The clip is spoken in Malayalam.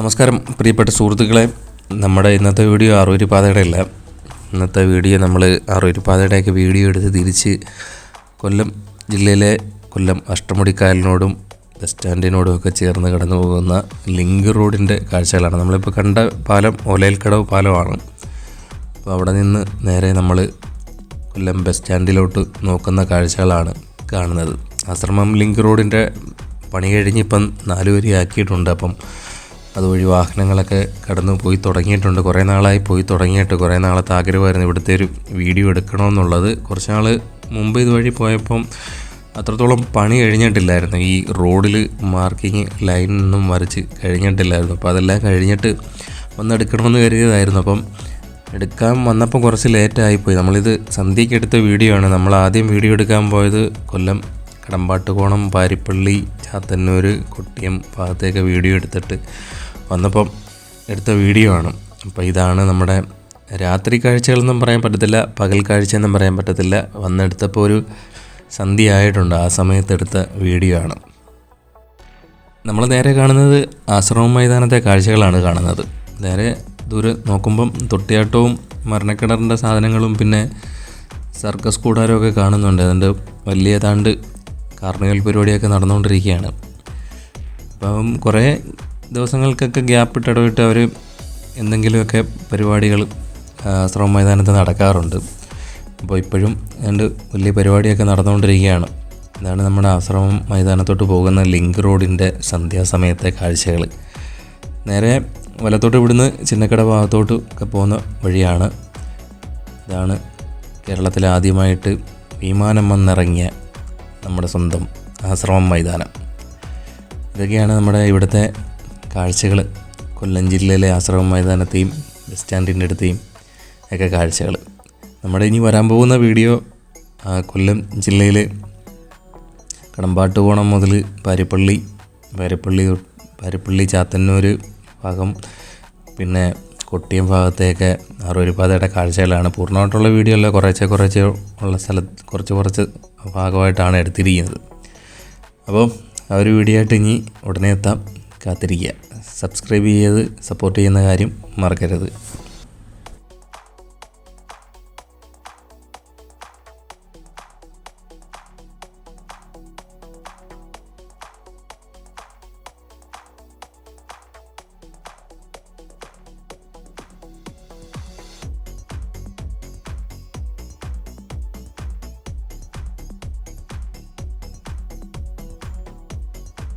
നമസ്കാരം പ്രിയപ്പെട്ട സുഹൃത്തുക്കളെ. നമ്മുടെ ഇന്നത്തെ വീഡിയോ അറുപരി പാതയുടെ അല്ല. ഇന്നത്തെ വീഡിയോ നമ്മൾ അറുപരി പാതയുടെയൊക്കെ വീഡിയോ എടുത്ത് തിരിച്ച് കൊല്ലം ജില്ലയിലെ കൊല്ലം അഷ്ടമുടിക്കായലിനോടും ബസ് സ്റ്റാൻഡിനോടും ഒക്കെ ചേർന്ന് കടന്നു പോകുന്ന ലിങ്ക് റോഡിന്റെ കാഴ്ചകളാണ്. നമ്മളിപ്പോൾ കണ്ട പാലം ഓലയിൽക്കടവ് പാലമാണ്. അപ്പോൾ അവിടെ നിന്ന് നേരെ നമ്മൾ കൊല്ലം ബസ് സ്റ്റാൻഡിലോട്ട് നോക്കുന്ന കാഴ്ചകളാണ് കാണുന്നത്. ആശ്രമം ലിങ്ക് റോഡിന്റെ പണി കഴിഞ്ഞ് നാലുവരി നാല് ആക്കിയിട്ടുണ്ട് അപ്പം അതുവഴി വാഹനങ്ങളൊക്കെ കടന്നു പോയി തുടങ്ങിയിട്ടുണ്ട്. കുറേ നാളായി പോയി തുടങ്ങിയിട്ട് കുറേ നാളത്തെ ആഗ്രഹമായിരുന്നു ഇവിടുത്തെ ഒരു വീഡിയോ എടുക്കണമെന്നുള്ളത്. കുറച്ച് നാൾ മുമ്പ് ഇതുവഴി പോയപ്പം അത്രത്തോളം പണി കഴിഞ്ഞിട്ടില്ലായിരുന്നു. ഈ റോഡിൽ മാർക്കിങ് ലൈനൊന്നും വരച്ച് കഴിഞ്ഞിട്ടില്ലായിരുന്നു. അപ്പോൾ അതെല്ലാം കഴിഞ്ഞിട്ട് വന്നെടുക്കണമെന്ന് കരുതിയതായിരുന്നു. അപ്പം എടുക്കാൻ വന്നപ്പോൾ കുറച്ച് ലേറ്റായിപ്പോയി. നമ്മളിത് സന്ധ്യയ്ക്ക് എടുത്ത വീഡിയോ ആണ്. നമ്മൾ ആദ്യം വീഡിയോ എടുക്കാൻ പോയത് കൊല്ലം കടമ്പാട്ടുകോണം പാരിപ്പള്ളി ചാത്തന്നൂർ കൊട്ടിയം ഭാഗത്തേക്ക് വീഡിയോ എടുത്തിട്ട് വന്നപ്പം എടുത്ത വീഡിയോ ആണ്. അപ്പോൾ ഇതാണ് നമ്മുടെ രാത്രി കാഴ്ചകളൊന്നും പറയാൻ പറ്റത്തില്ല പകൽ കാഴ്ചയെന്നും പറയാൻ പറ്റത്തില്ല. വന്നെടുത്തപ്പോൾ ഒരു സന്ധ്യ ആയിട്ടുണ്ട്. ആ സമയത്തെടുത്ത വീഡിയോ ആണ്. നമ്മൾ നേരെ കാണുന്നത് ആശ്രമം മൈതാനത്തെ കാഴ്ചകളാണ് കാണുന്നത്. നേരെ ദൂരെ നോക്കുമ്പം തൊട്ടിയാട്ടവും മരണക്കിണറിന്റെ സാധനങ്ങളും പിന്നെ സർക്കസ് കൂടാരമൊക്കെ കാണുന്നുണ്ട്. അതിന്റെ വലിയ താണ്ട് കാർണിവൽ പരിപാടിയൊക്കെ നടന്നുകൊണ്ടിരിക്കുകയാണ്. അപ്പം കുറേ ദിവസങ്ങൾക്കൊക്കെ ഗ്യാപ്പ് ഇട്ട് ഇടവിട്ട് അവർ എന്തെങ്കിലുമൊക്കെ പരിപാടികൾ ശ്രമ മൈതാനത്ത് നടക്കാറുണ്ട്. അപ്പോൾ ഇപ്പോഴും രണ്ട് വലിയ പരിപാടിയൊക്കെ നടന്നുകൊണ്ടിരിക്കുകയാണ്. ഇതാണ് നമ്മുടെ ആശ്രമം മൈതാനത്തോട്ട് പോകുന്ന ലിങ്ക് റോഡിന്റെ സന്ധ്യാസമയത്തെ കാഴ്ചകൾ. നേരെ വലത്തോട്ട് ഇവിടുന്ന് ചിന്നക്കട ഭാഗത്തോട്ട് ഒക്കെ പോകുന്ന വഴിയാണ്. ഇതാണ് കേരളത്തിൽ ആദ്യമായിട്ട് വിമാനം വന്നിറങ്ങിയ നമ്മുടെ സ്വന്തം ആശ്രമം മൈതാനം. ഇതൊക്കെയാണ് നമ്മുടെ ഇവിടുത്തെ കാഴ്ചകൾ കൊല്ലം ജില്ലയിലെ ആശ്രമം മൈതാനത്തെയും ബസ് സ്റ്റാൻഡിന്റെ അടുത്തെയും ഒക്കെ കാഴ്ചകൾ നമ്മുടെ ഇനി വരാൻ പോകുന്ന വീഡിയോ കൊല്ലം ജില്ലയിൽ കടമ്പാട്ടുകോണം മുതൽ പാരിപ്പള്ളി പാരിപ്പള്ളി പാരിപ്പള്ളി ചാത്തന്നൂർ ഭാഗം പിന്നെ കൊട്ടിയം ഭാഗത്തെയൊക്കെ ആറൂരിപ്പാതയുടെ കാഴ്ചകളാണ്. പൂർണമായിട്ടുള്ള വീഡിയോ അല്ല കുറേശ്ശെ കുറേശ്ശെ ഉള്ള സ്ഥലത്ത് കുറച്ച് കുറച്ച് ഭാഗമായിട്ടാണ് എടുത്തിരിക്കുന്നത്. അപ്പോൾ ആ ഒരു വീഡിയോ ആയിട്ട് ഇനി ഉടനെ എത്താം. കാത്തിരിക്കുക. സബ്സ്ക്രൈബ് ചെയ്ത് സപ്പോർട്ട് ചെയ്യുന്ന കാര്യം മറക്കരുത്.